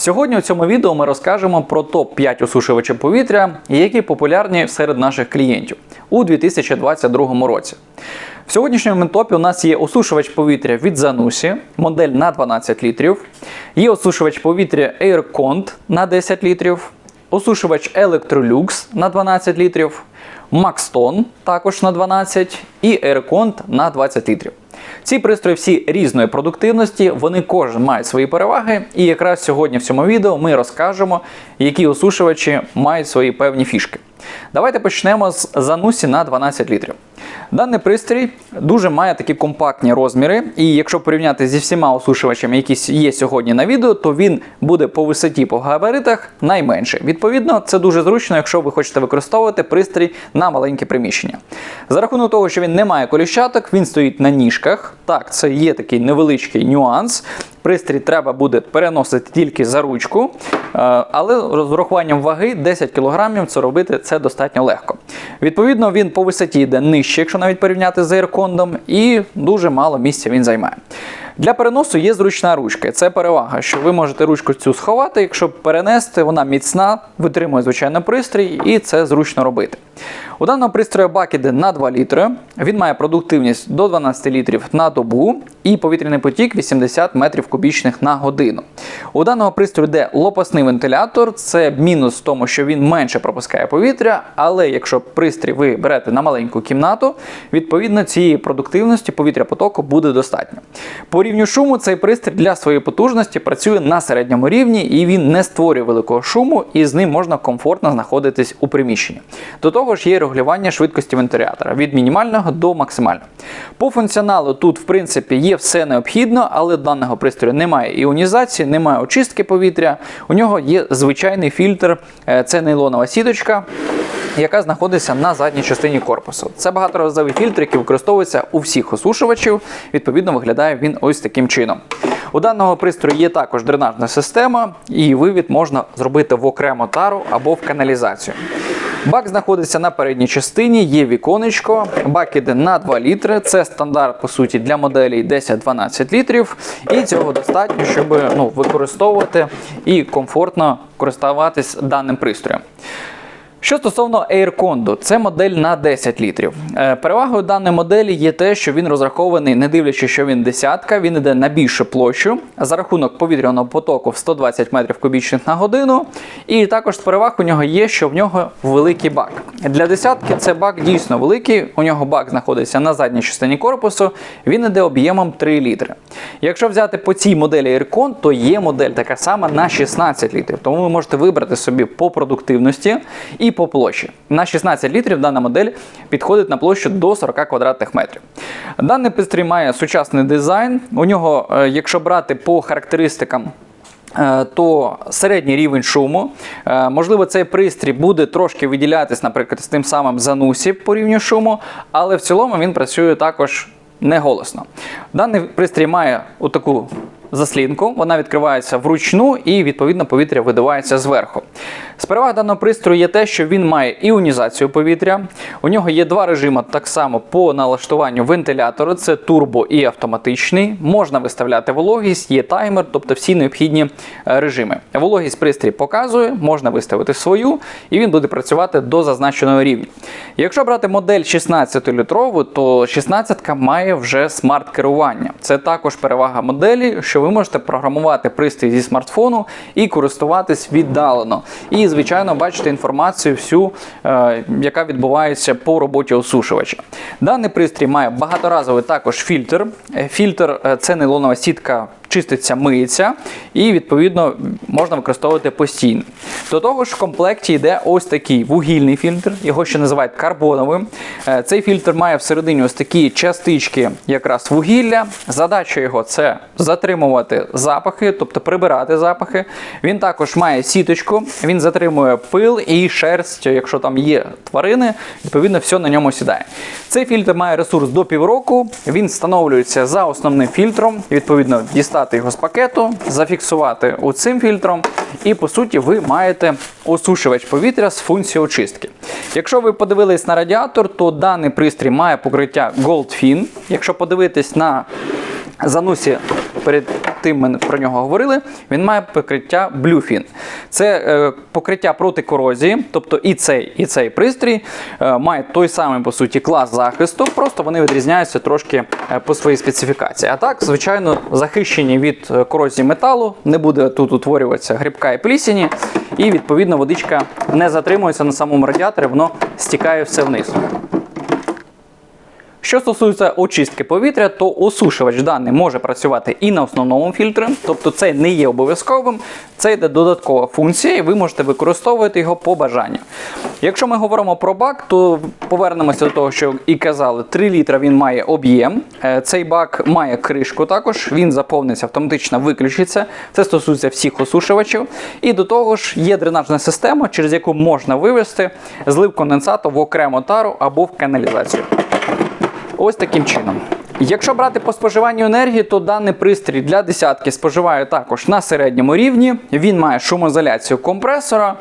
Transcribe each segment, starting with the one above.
Сьогодні у цьому відео ми розкажемо про топ-5 осушувачів повітря, які популярні серед наших клієнтів у 2022 році. В сьогоднішньому топі у нас є осушувач повітря від Zanussi, модель на 12 літрів, є осушувач повітря AirCont на 10 літрів, осушувач Electrolux на 12 літрів, Maxton також на 12 і AirCont на 20 літрів. Ці пристрої всі різної продуктивності, вони кожен мають свої переваги. І якраз сьогодні в цьому відео ми розкажемо, які осушувачі мають свої певні фішки. Давайте почнемо з занусі на 12 літрів. Даний пристрій дуже має такі компактні розміри, і якщо порівняти зі всіма осушувачами, які є сьогодні на відео, то він буде по висоті, по габаритах найменший. Відповідно, це дуже зручно, якщо ви хочете використовувати пристрій на маленьке приміщення. За рахунок того, що він не має коліщаток, він стоїть на ніжках. Так, це є такий невеличкий нюанс. Пристрій треба буде переносити тільки за ручку, е, але з урахуванням ваги 10 кг це робити це достатньо легко. Відповідно, він по висоті йде нижче, якщо навіть порівняти з AirCondom, і дуже мало місця він займає. Для переносу є зручна ручка. Це перевага, що ви можете ручку цю сховати, якщо перенести, вона міцна, витримує звичайно пристрій, і це зручно робити. У даного пристрою бак іде на 2 літри. Він має продуктивність до 12 літрів на добу і повітряний потік 80 метрів кубічних на годину. У даного пристрою йде лопасний вентилятор. Це мінус в тому, що він менше пропускає повітря, але якщо пристрій ви берете на маленьку кімнату, відповідно цієї продуктивності повітря потоку буде достатньо. По рівню шуму цей пристрій для своєї потужності працює на середньому рівні і він не створює великого шуму, і з ним можна комфортно знаходитись у приміщенні. До того ж, є регулювання швидкості вентилятора від мінімального до максимального. По функціоналу тут, в принципі, є все необхідно, але даного пристрою немає іонізації, немає очистки повітря. У нього є звичайний фільтр, е, це нейлонова сіточка. Яка знаходиться на задній частині корпусу. Це багаторазовий фільтр, який використовується у всіх осушувачів. Відповідно, виглядає він ось таким чином. У даного пристрою є також дренажна система, і вивід можна зробити в окрему тару або в каналізацію. Бак знаходиться на передній частині, є віконечко. Бак іде на 2 літри. Це стандарт, по суті, для моделей 10-12 літрів. І цього достатньо, щоб ну, використовувати і комфортно користуватись даним пристроєм. Що стосовно AirCondo, це модель на 10 літрів. Е, Перевагою даної моделі є те, що він розрахований, не дивлячись, що він десятка, він йде на більшу площу за рахунок повітряного потоку в 120 метрів кубічних на годину. І також з переваг у нього є, що в нього великий бак. Для десятки це бак дійсно великий. У нього бак знаходиться на задній частині корпусу, він йде об'ємом 3 літри. Якщо взяти по цій моделі AirCon, то є модель така сама на 16 літрів. Тому ви можете вибрати собі по продуктивності і по площі. На 16 літрів дана модель підходить на площу до 40 квадратних метрів. Даний пристрій має сучасний дизайн. У нього, е, якщо брати по характеристикам, е, то середній рівень шуму. Е, Можливо, цей пристрій буде трошки виділятись, наприклад, з тим самим Zanussi по рівню шуму, але в цілому він працює також не голосно. Даний пристрій має отаку заслінку, вона відкривається вручну і відповідно повітря видувається зверху. З переваг даного пристрою є те, що він має іонізацію повітря. У нього є два режими так само по налаштуванню вентилятору: це турбо і автоматичний. Можна виставляти вологість, є таймер, тобто всі необхідні е, режими. Вологість пристрій показує, можна виставити свою, і він буде працювати до зазначеного рівня. Якщо брати модель 16-літрову, то 16 має вже смарт-керування. Це також перевага моделі, що ви можете програмувати пристрій зі смартфону і користуватись віддалено. І, звичайно, бачити інформацію всю, е, яка відбувається по роботі осушувача. Даний пристрій має багаторазовий також фільтр. Е, Фільтр е, це нейлонова сітка. Чиститься, миється і відповідно можна використовувати постійно. До того ж, в комплекті йде ось такий вугільний фільтр, його ще називають карбоновим. Е, Цей фільтр має всередині ось такі частички, якраз вугілля. Задача його це затримувати запахи, тобто прибирати запахи. Він також має сіточку, він затримує пил і шерсть, якщо там є тварини, відповідно, все на ньому сідає. Цей фільтр має ресурс до півроку. Він встановлюється за основним фільтром, відповідно, дістати його з пакету, зафіксувати оцим фільтром, і по суті ви маєте осушувач повітря з функцією очистки. Якщо ви подивились на радіатор, то даний пристрій має покриття Goldfin. Якщо подивитись на Занусі перед тим ми про нього говорили, він має покриття Bluefin. Це е, покриття проти корозії, тобто і цей, і цей пристрій е, має той самий по суті клас захисту, просто вони відрізняються трошки е, по своїй специфікації. А так, звичайно, захищені від е, корозії металу, не буде тут утворюватися грибка і плісені, і відповідно водичка не затримується на самому радіаторі, воно стікає все вниз. Що стосується очистки повітря, то осушувач даний може працювати і на основному фільтрі, тобто це не є обов'язковим, це йде додаткова функція, і ви можете використовувати його по бажанню. Якщо ми говоримо про бак, то повернемося до того, що і казали, 3 літра він має об'єм. Е, Цей бак має кришку також, він заповниться, автоматично виключиться. Це стосується всіх осушувачів. І до того ж є дренажна система, через яку можна вивести злив конденсату в окрему тару або в каналізацію. Ось таким чином. Якщо брати по споживанню енергії, то даний пристрій для десятки споживає також на середньому рівні. Він має шумоізоляцію компресора.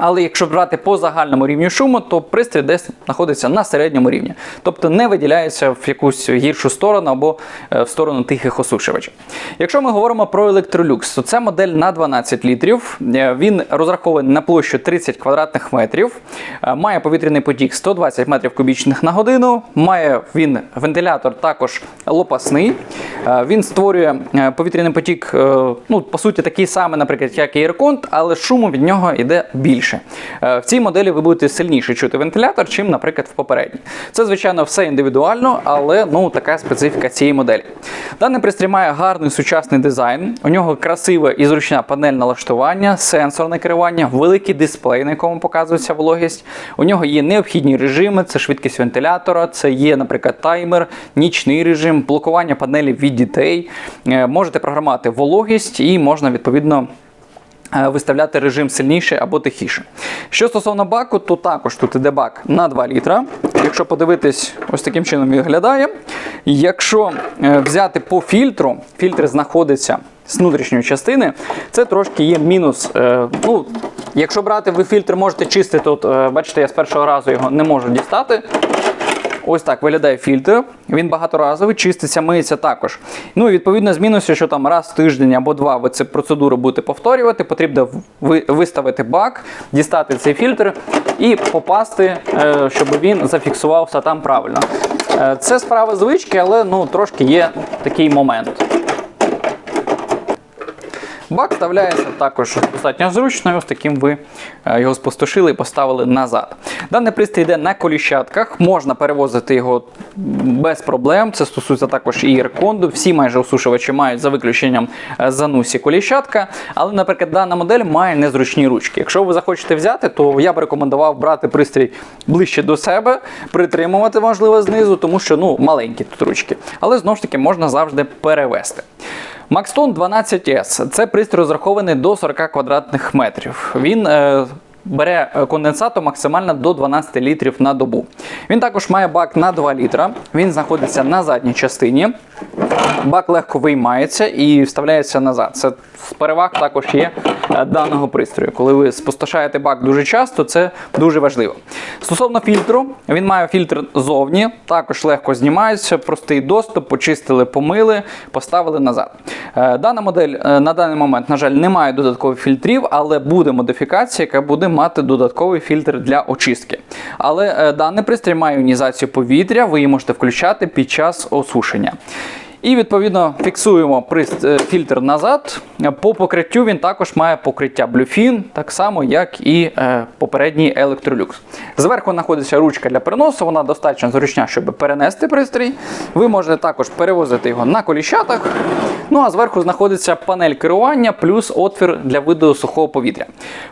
Але якщо брати по загальному рівню шуму, то пристрій десь знаходиться на середньому рівні, тобто не виділяється в якусь гіршу сторону або е, в сторону тихих осушувачів. Якщо ми говоримо про Electrolux, то це модель на 12 літрів. Е, Він розрахований на площу 30 квадратних метрів, е, має повітряний потік 120 метрів кубічних на годину. Має він вентилятор також лопасний. Він створює повітряний потік, ну по суті, такий самий, наприклад, як і Aircont, але шуму від нього йде більше. Е, В цій моделі ви будете сильніше чути вентилятор, чим, наприклад, в попередній. Це, звичайно, все індивідуально, але ну така специфіка цієї моделі. Даний пристрій має гарний сучасний дизайн. У нього красива і зручна панель налаштування, сенсорне керування, великий дисплей, на якому показується вологість. У нього є необхідні режими: це швидкість вентилятора, це є, наприклад, таймер, нічний режим, блокування панелі від дітей. Е, Можете програмувати вологість і можна відповідно. Е, Виставляти режим сильніше або тихіше. Що стосовно баку, то також тут іде бак на 2 літра. Якщо подивитись, ось таким чином виглядає. Якщо е, взяти по фільтру, фільтр знаходиться з внутрішньої частини, це трошки є мінус. Е, Ну, якщо брати ви фільтр, можете чистити. От, бачите, я з першого разу його не можу дістати. Ось так виглядає фільтр. Він багаторазовий, чиститься, миється також. Ну і відповідно з мінусів, що там раз в тиждень або два ви цю процедуру будете повторювати, потрібно ви- виставити бак, дістати цей фільтр і попасти, е, щоб він зафіксувався там правильно. Е, Це справа звички, але ну трошки є такий момент. Бак вставляється також достатньо зручно, ось таким ви е, його спустошили і поставили назад. Даний пристрій йде на коліщатках, можна перевозити його без проблем. Це стосується також і Aircondu. Всі майже осушувачі мають за виключенням е, занусі коліщатка. Але, наприклад, дана модель має незручні ручки. Якщо ви захочете взяти, то я б рекомендував брати пристрій ближче до себе, притримувати можливо знизу, тому що ну, маленькі тут ручки. Але знову ж таки можна завжди перевести. Maxton 12S це пристрій розрахований до 40 квадратних метрів. Він е, бере е, конденсату максимально до 12 літрів на добу. Він також має бак на 2 літра. Він знаходиться на задній частині. Бак легко виймається і вставляється назад. Це з переваг також є е, даного пристрою. Коли ви спустошаєте бак дуже часто, це дуже важливо. Стосовно фільтру, він має фільтр зовні, також легко знімається, простий доступ, почистили, помили, поставили назад. Е, Дана модель на даний момент, на жаль, не має додаткових фільтрів, але буде модифікація, яка буде мати додатковий фільтр для очистки. Але е, даний пристрій має іонізацію повітря, ви її можете включати під час осушення. І відповідно фіксуємо е, фільтр назад. По покриттю він також має покриття Bluefin, так само як і е, попередній Electrolux. Зверху знаходиться ручка для переносу, вона достатньо зручна, щоб перенести пристрій. Ви можете також перевозити його на коліщатах. Ну а зверху знаходиться панель керування плюс отвір для виду сухого повітря.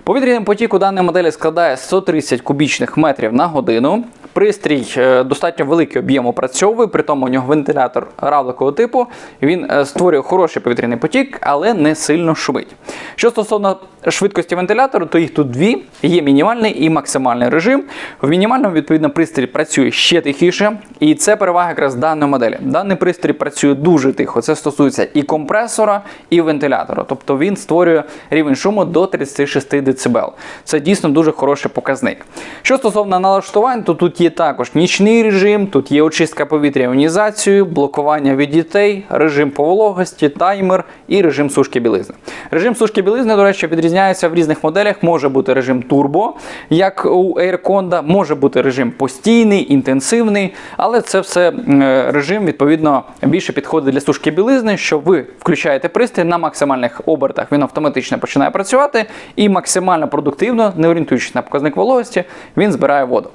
Повітряний потік у даної моделі складає 130 кубічних метрів на годину. Пристрій е, достатньо великий об'єм опрацьовує, при тому у нього вентилятор равликового типу. Він е, створює хороший повітряний потік, але не сильно шумить. Що стосовно швидкості вентилятору, то їх тут дві: є мінімальний і максимальний режим. В мінімальному, відповідно, пристрій працює ще тихіше, і це перевага якраз даної моделі. Даний пристрій працює дуже тихо. Це стосується і компресора, і вентилятора. Тобто він створює рівень шуму до 36 дБ. Це дійсно дуже хороший показник. Що стосовно налаштувань, то тут є також нічний режим, тут є очистка повітря іонізацію, блокування від дітей, режим по вологості, таймер і режим сушки білизни. Режим сушки білизни, до речі, відрізняється в різних моделях. Може бути режим турбо, як у AirConda, може бути режим постійний, інтенсивний, але це все режим, відповідно, більше підходить для сушки білизни, що ви включаєте пристрій на максимальних обертах, він автоматично починає працювати і максимально продуктивно, не орієнтуючись на показник вологості, він збирає воду.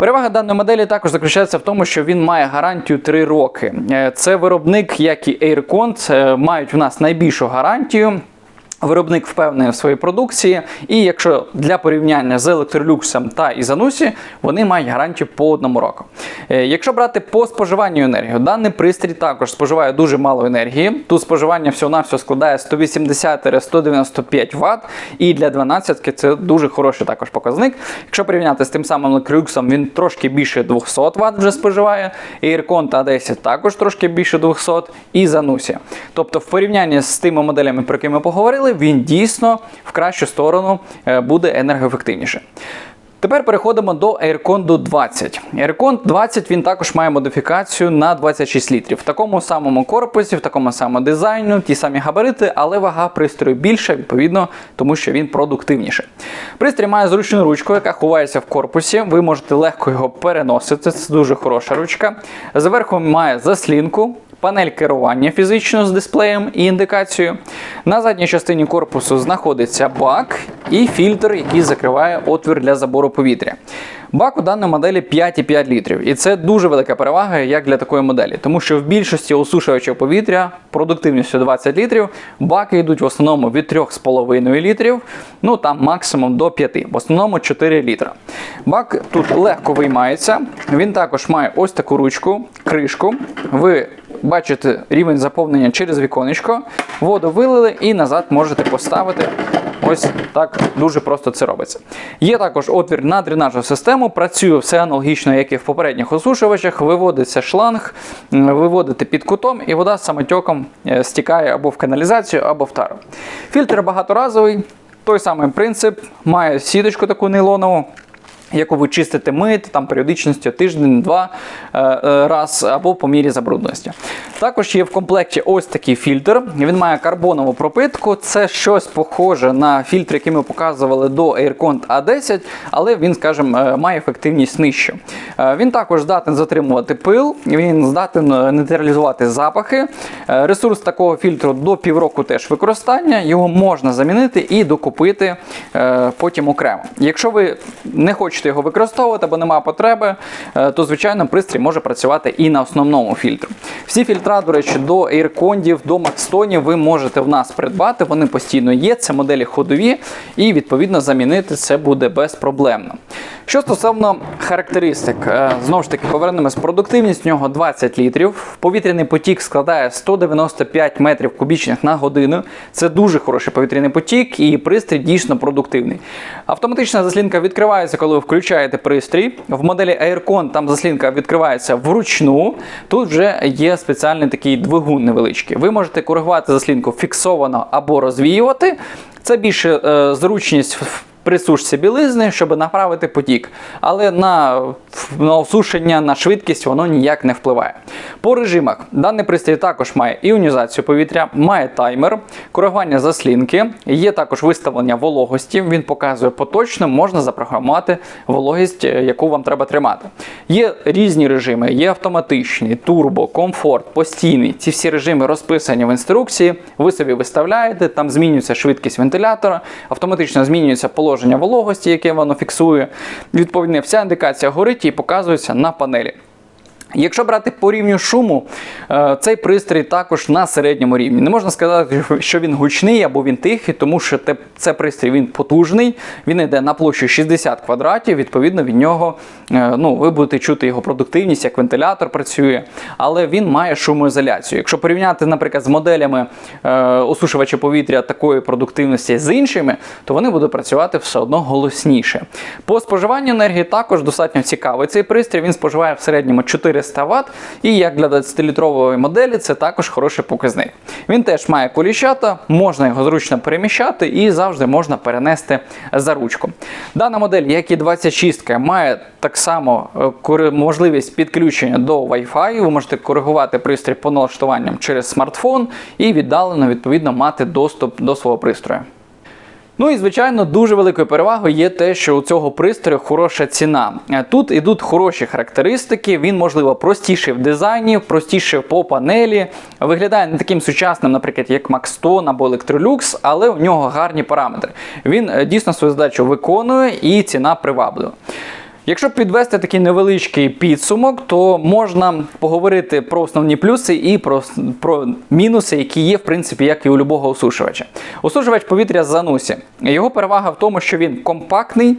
Перевага даної моделі також заключається в тому, що він має гарантію 3 роки. Е, Це виробник, як і AirCon, е, мають в нас найбільшу гарантію. Виробник впевнений в своїй продукції, і якщо для порівняння з Electrolux та Ізанусі, вони мають гарантію по одному року. Е, Якщо брати по споживанню енергії, даний пристрій також споживає дуже мало енергії. Тут споживання всього-навсього складає 180-195 Вт, і для 12 це дуже хороший також показник. Якщо порівняти з тим самим Electrolux, він трошки більше 200 Вт вже споживає. Aircon та 10 також трошки більше 200 і Zanussi. Тобто, в порівнянні з тими моделями, про які ми поговорили, він дійсно в кращу сторону е, буде енергоефективніше. Тепер переходимо до AirCon 20. AirCon 20 він також має модифікацію на 26 літрів. В такому самому корпусі, в такому самому дизайну, ті самі габарити, але вага пристрою більша, відповідно, тому що він продуктивніший. Пристрій має зручну ручку, яка ховається в корпусі. Ви можете легко його переносити. Це дуже хороша ручка. Зверху має заслінку. Панель керування фізично з дисплеєм і індикацією. На задній частині корпусу знаходиться бак і фільтр, який закриває отвір для забору повітря. Бак у даної моделі 5,5 літрів. І це дуже велика перевага як для такої моделі, тому що в більшості осушувачів повітря продуктивністю 20 літрів, баки йдуть в основному від 3,5 літрів, ну там максимум до 5, в основному 4 літра. Бак тут легко виймається, він також має ось таку ручку, кришку. Ви бачите рівень заповнення через віконечко, воду вилили і назад можете поставити. Ось так дуже просто це робиться. Є також отвір на дренажну систему, працює все аналогічно, як і в попередніх осушувачах. Виводиться шланг, виводите під кутом, і вода самотьоком е, стікає або в каналізацію, або в тару. Фільтр багаторазовий, той самий принцип, має сіточку таку нейлонову яку ви чистите мити там періодичністю тиждень-два е, е, раз або по мірі забрудності. Також є в комплекті ось такий фільтр. Він має карбонову пропитку. Це щось похоже на фільтр, який ми показували до AirCont A10, але він, скажімо, е, має ефективність нижчу. Він також здатен затримувати пил, він здатен нейтралізувати запахи. Ресурс такого фільтру до півроку теж використання. Його можна замінити і докупити потім окремо. Якщо ви не хочете його використовувати, або немає потреби, е, то звичайно пристрій може працювати і на основному фільтрі. Всі фільтра, до речі, до AirCondів, до Макстонів ви можете в нас придбати. Вони постійно є. Це моделі ходові, і відповідно замінити це буде безпроблемно. Що стосовно характеристик, е, знову ж таки повернемось. Продуктивність в нього 20 літрів. Повітряний потік складає 195 метрів кубічних на годину. Це дуже хороший повітряний потік, і пристрій дійсно продуктивний. Автоматична заслінка відкривається, коли ви включаєте пристрій. В моделі AirCon там заслінка відкривається вручну. Тут вже є спеціальний такий двигун невеличкий. Ви можете коригувати заслінку фіксовано або розвіювати. Це більше е, зручність в при сушці білизни, щоб направити потік. Але на, на осушення, на швидкість воно ніяк не впливає. По режимах даний пристрій також має іонізацію повітря, має таймер, коригування заслінки, є також виставлення вологості. Він показує поточно, можна запрограмувати вологість, е, яку вам треба тримати. Є різні режими, є автоматичний, турбо, комфорт, постійний. Ці всі режими розписані в інструкції. Ви собі виставляєте, там змінюється швидкість вентилятора, автоматично змінюється положення вологості, яке воно фіксує. Відповідно, вся індикація горить і показується на панелі. Якщо брати по рівню шуму, е, цей пристрій також на середньому рівні. Не можна сказати, що він гучний або він тихий, тому що те- це пристрій він потужний, він йде на площу 60 квадратів. Відповідно, від нього е, ну, ви будете чути його продуктивність, як вентилятор працює, але він має шумоізоляцію. Якщо порівняти, наприклад, з моделями е, осушувача повітря такої продуктивності з іншими, то вони будуть працювати все одно голосніше. По споживанню енергії також достатньо цікавий цей пристрій. Він споживає в середньому 400 Вт, і як для 20-літрової моделі це також хороший показник. Він теж має коліщата, можна його зручно переміщати і завжди можна перенести за ручку. Дана модель, як і 26, має так само е, можливість підключення до Wi-Fi. Ви можете коригувати пристрій по налаштуванням через смартфон і віддалено відповідно мати доступ до свого пристрою. Ну і звичайно, дуже великою перевагою є те, що у цього пристрою хороша ціна. Е, Тут ідуть хороші характеристики. Він, можливо, простіший в дизайні, простіший по панелі. Виглядає не таким сучасним, наприклад, як Maxton або Electrolux, але у нього гарні параметри. Він е, дійсно свою задачу виконує і ціна приваблива. Якщо підвести такий невеличкий підсумок, то можна поговорити про основні плюси і про, про мінуси, які є, в принципі, як і у любого осушувача. Осушувач повітря занусі. Його перевага в тому, що він компактний.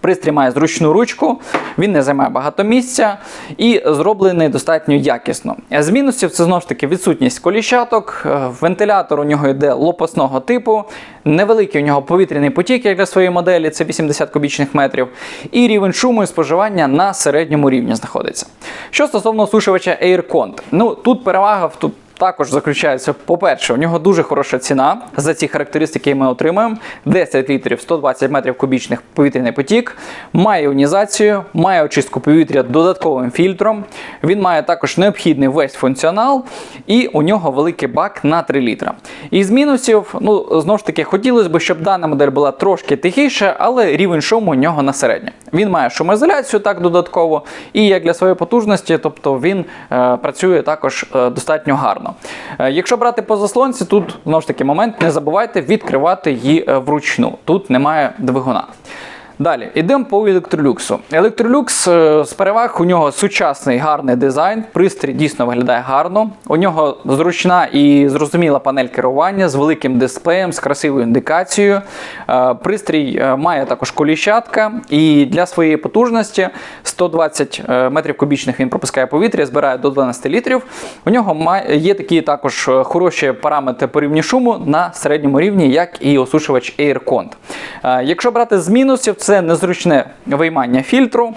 Пристрій має зручну ручку, він не займає багато місця і зроблений достатньо якісно. З мінусів це знову ж таки відсутність коліщаток, е, вентилятор у нього йде лопасного типу, невеликий у нього повітряний потік, як для своєї моделі, це 80 кубічних метрів, і рівень шуму і споживання на середньому рівні знаходиться. Що стосовно осушувача AirCont, ну тут перевага в також заключається, по-перше, у нього дуже хороша ціна за ці характеристики, які ми отримуємо. 10 літрів 120 метрів кубічних повітряний потік, має іонізацію, має очистку повітря додатковим фільтром. Він має також необхідний весь функціонал, і у нього великий бак на 3 літра. Із мінусів, ну знову ж таки, хотілося б, щоб дана модель була трошки тихіша, але рівень шуму у нього на середньо. Він має шумоізоляцію так додатково, і як для своєї потужності, тобто він е, працює також е, достатньо гарно. Е, якщо брати по заслонці, тут знову ж таки момент, не забувайте відкривати її е, вручну. Тут немає двигуна. Далі, йдемо по електролюксу. Електролюкс е, з переваг у нього сучасний гарний дизайн. Пристрій дійсно виглядає гарно. У нього зручна і зрозуміла панель керування з великим дисплеєм, з красивою індикацією. Е, Пристрій е, має також коліщатка, і для своєї потужності 120 е, метрів кубічних він пропускає повітря, збирає до 12 літрів. У нього є такі також хороші параметри по рівні шуму на середньому рівні, як і осушувач AirCont. Е, Якщо брати з мінусів, це незручне виймання фільтру.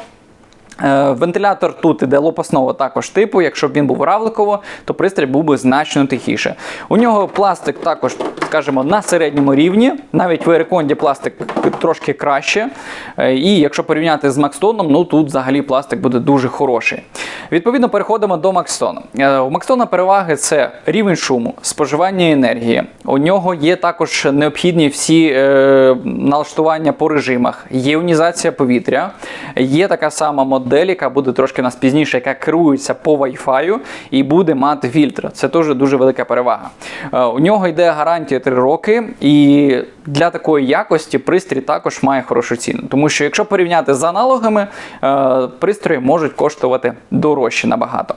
Е, Вентилятор тут іде лопасного також типу. Якщо б він був равликово, то пристрій був би значно тихіше. У нього пластик також, скажімо, на середньому рівні. Навіть в Ериконді пластик трошки краще. Е, І якщо порівняти з Макстоном, ну тут взагалі пластик буде дуже хороший. Відповідно, переходимо до Макстона. Е, У Макстона переваги це рівень шуму, споживання енергії. У нього є також необхідні всі е, налаштування по режимах. Є іонізація повітря, є така сама модель, яка буде трошки нас пізніше, яка керується по Wi-Fi і буде мати фільтр. Це теж дуже велика перевага. Е, У нього йде гарантія 3 роки, і для такої якості пристрій також має хорошу ціну. Тому що якщо порівняти з аналогами, е, пристрої можуть коштувати дорожче набагато.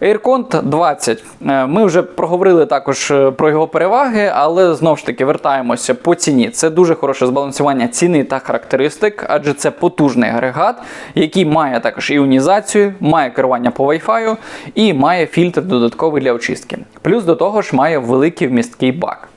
AirCont 20. Е, Ми вже проговорили також е, про його переваги, але знову ж таки вертаємося по ціні. Це дуже хороше збалансування ціни та характеристик, адже це потужний агрегат, який має також іонізацію, має керування по Wi-Fi і має фільтр додатковий для очистки. Плюс до того ж має великий вмісткий бак.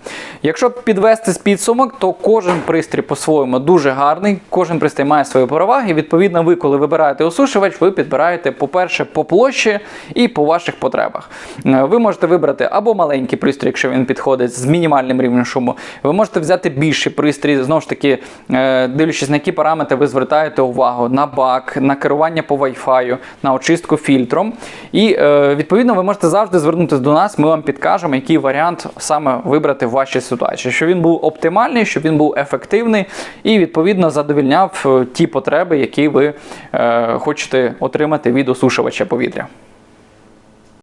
Якщо підвести з підсумок, то кожен пристрій по-своєму дуже гарний, кожен пристрій має свої переваги. Відповідно, ви, коли вибираєте осушувач, ви підбираєте, по-перше, по площі і по ваших потребах. Е, Ви можете вибрати або маленький пристрій, якщо він підходить з мінімальним рівнем шуму. Ви можете взяти більший пристрій, знову ж таки, е, дивлячись на які параметри ви звертаєте увагу на бак, на керування по Wi-Fi, на очистку фільтром. І е, відповідно ви можете завжди звернутися до нас. Ми вам підкажемо, який варіант саме вибрати вашій ситуації, щоб він був оптимальний, щоб він був ефективний і відповідно задовільняв е, ті потреби, які ви е, хочете отримати від осушувача повітря.